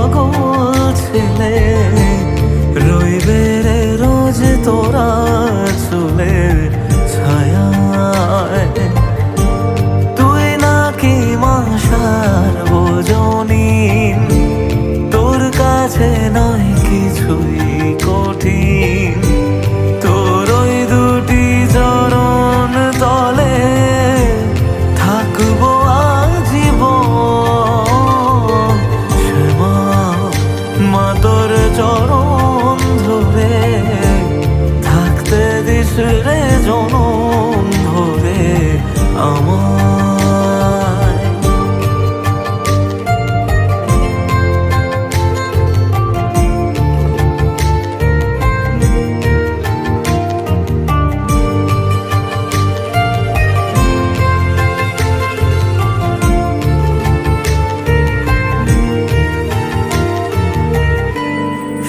পাগল ছেলে রে রোজ তোরা চুলে ছায়া তুই নাকি তোর কাছে নয় কিছুই। রে জনম ধরে আমায়।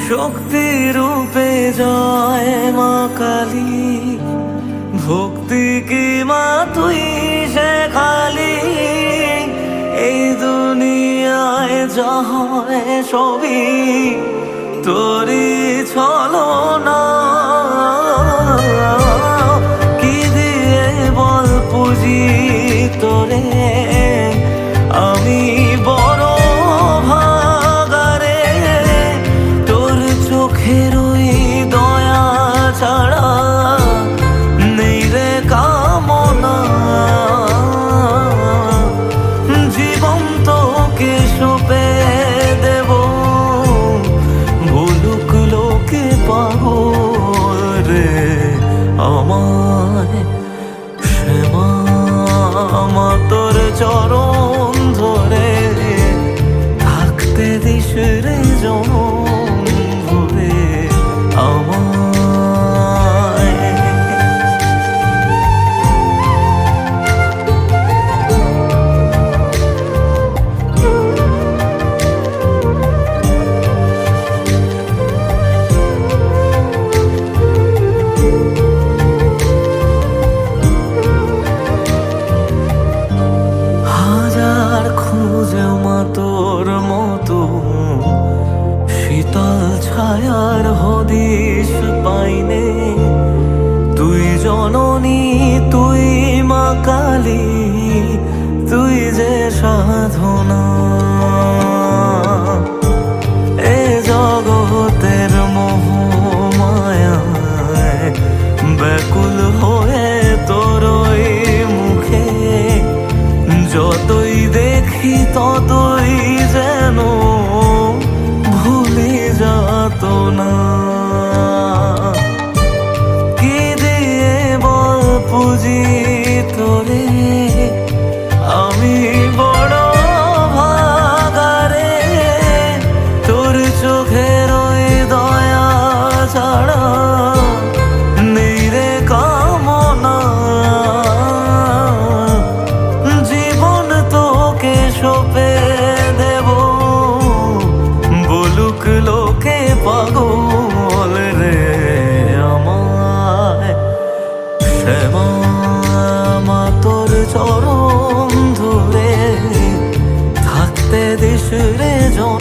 শক্তি রূপে জয় মা কালী। ভক্তি কি মা তুই সে খালি? এই দুনিয়ায় যা ছবি তোরই ছলো না আমায় শ্যামা তোর চরণ শীতল ছায়ার হদিস পাইনে। তুই জননী, তুই মা কালী, তুই যে সাধনা। এ জগতের মোহ মায়ায় ব্যাকুল হয়ে তোর ওই মুখে। যতই দেখি ততই যেন না düşüreceğim.